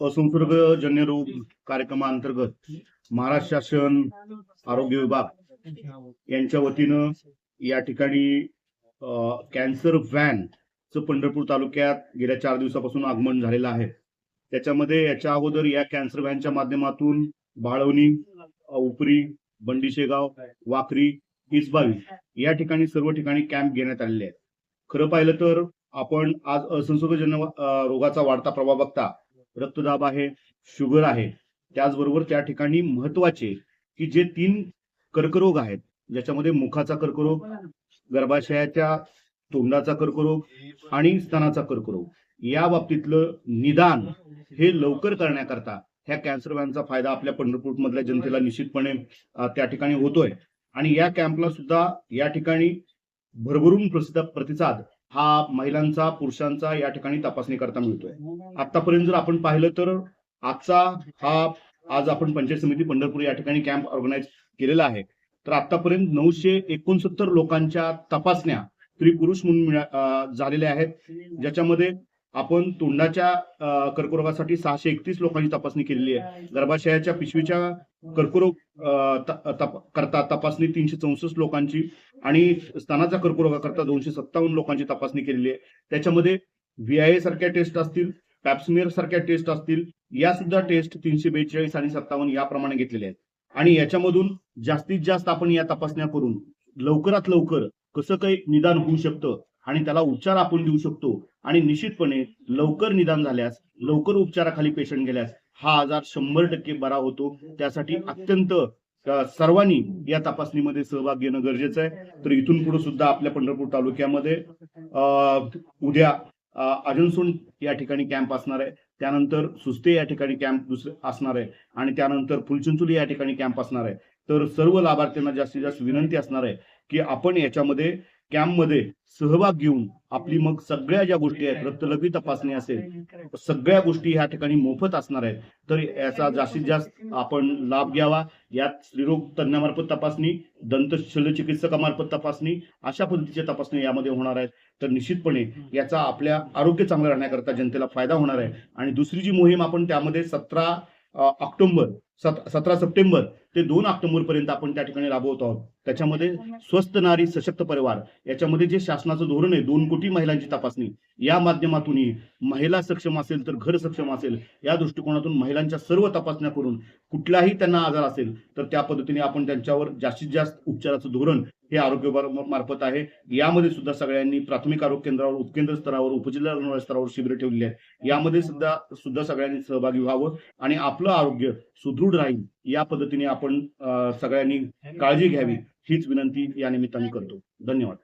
असंसर्गजन्य रोग कार्यक्रमाअंतर्गत महाराष्ट्र शासन आरोग्य विभाग यांच्या वतीनं या ठिकाणी कॅन्सर व्हॅन च पंढरपूर तालुक्यात गेल्या चार दिवसापासून आगमन झालेलं आहे. त्याच्यामध्ये याच्या अगोदर या कॅन्सर व्हॅनच्या माध्यमातून बाळवणी उपरी बंडीशेगाव वाखरी इसबावी या ठिकाणी सर्व ठिकाणी कॅम्प घेण्यात आलेले आहेत. खरं पाहिलं तर आपण आज असंसर्गजन्य रोगाचा वाढता प्रभाव बघता रक्तदाब आहे शुगर आहे. त्याचबरोबर त्या ठिकाणी महत्त्वाचे की जे तीन कर्करोग आहेत ज्याच्यामध्ये मुखाचा कर्करोग गर्भाशयाच्या तोंडाचा कर्करोग आणि स्तनाचा कर्करोग. या बाबतीतलं निदान हे लवकर करण्याकरता ह्या कॅन्सर व्हॅनचा फायदा आपल्या पंढरपूर मधल्या जनतेला निश्चितपणे त्या ठिकाणी होतोय. आणि या कॅम्पला सुद्धा या ठिकाणी भरभरून प्रसिद्ध प्रतिसाद हा महिलांचा पुरुषांचा या ठिकाणी तपासणी करता मिळतोय. आतापर्यंत जर आपण पाहिलं तर आजचा हा आज आपण पंचायत समिती पंढरपूर या ठिकाणी कॅम्प ऑर्गनाईज केलेला आहे. तर आतापर्यंत नऊशे एकोणसत्तर लोकांच्या तपासण्या स्त्री पुरुष म्हणून झालेल्या आहेत. ज्याच्यामध्ये आपण तोंडाच्या कर्करोगासाठी सहाशे एकतीस लोकांची तपासणी केलेली आहे. गर्भाशयाच्या पिशवीच्या कर्करोग करता तपासणी तीनशे चौसष्ट लोकांची आणि स्तनाचा कर्करोगाकरता दोनशे सत्तावन्न लोकांची तपासणी केलेली आहे. त्याच्यामध्ये व्हीआयए सारख्या टेस्ट असतील पॅप्समिअर सारख्या टेस्ट असतील या सुद्धा टेस्ट तीनशे बेचाळीस आणि सत्तावन्न याप्रमाणे घेतलेल्या आहेत. आणि याच्यामधून जास्तीत जास्त आपण या तपासण्या करून लवकरात लवकर कसं काही निदान होऊ शकतं आणि त्याला उपचार आपण देऊ शकतो आणि निश्चितपणे लवकर निदान झाल्यास लवकर उपचाराखाली पेशंट गेल्यास हा आजार शंभर टक्के बरा होतो. त्यासाठी अत्यंत सर्वांनी या तपासणीमध्ये सहभाग घेणं गरजेचं आहे? तर इथून पुढे सुद्धा आपल्या पंढरपूर तालुक्यामध्ये उद्या अ, या ठिकाणी कॅम्प असणार आहे. त्यानंतर सुस्ते या ठिकाणी कॅम्प दुसरे असणार आहे आणि त्यानंतर फुलचिंचुली या ठिकाणी कॅम्प असणार आहे. तर सर्व लाभार्थ्यांना जास्तीत जास्त विनंती असणार आहे की आपण याच्यामध्ये कॅम्पमध्ये सहभाग घेऊन आपली मग सगळ्या ज्या गोष्टी आहेत रक्तलघवी तपासणी असेल सगळ्या गोष्टी ह्या ठिकाणी मोफत असणार आहेत. तर याचा जास्तीत जास्त आपण लाभ घ्यावा. यात स्त्रीरोग तज्ञामार्फत तपासणी दंत शल्यचिकित्सकामार्फत तपासणी अशा पद्धतीच्या तपासणी यामध्ये होणार आहेत. तर निश्चितपणे याचा आपल्या आरोग्य चांगलं राहण्याकरता जनतेला फायदा होणार आहे. आणि दुसरी जी मोहीम आपण त्यामध्ये सतरा ऑक्टोबर सत- सतरा सप्टेंबर ते दोन ऑक्टोबर पर्यंत आपण त्या ठिकाणी राबवत आहोत. त्याच्यामध्ये स्वस्त नारी सशक्त परिवार याच्यामध्ये जे शासनाचं धोरण आहे दोन कोटी महिलांची तपासणी या माध्यमातूनही महिला सक्षम असेल तर घर सक्षम असेल या दृष्टिकोनातून महिलांच्या सर्व तपासण्या करून कुठलाही त्यांना आजार असेल तर त्या पद्धतीने आपण त्यांच्यावर जास्तीत जास्त उपचाराचं धोरण हे आरोग्य मार्फत आहे. यामध्ये सुद्धा सगळ्यांनी प्राथमिक आरोग्य केंद्रावर उपकेंद्र स्तरावर उपजिल्हा रुग्णालय स्तरावर शिबिर ठेवलेली आहेत. यामध्ये सुद्धा सुद्धा सगळ्यांनी सहभागी व्हावं आणि आपलं आरोग्य सुदृढ राहील या पद्धतीने आपण सगळ्यांनी काळजी घ्यावी हीच विनंती या निमित्ताने करतो. धन्यवाद.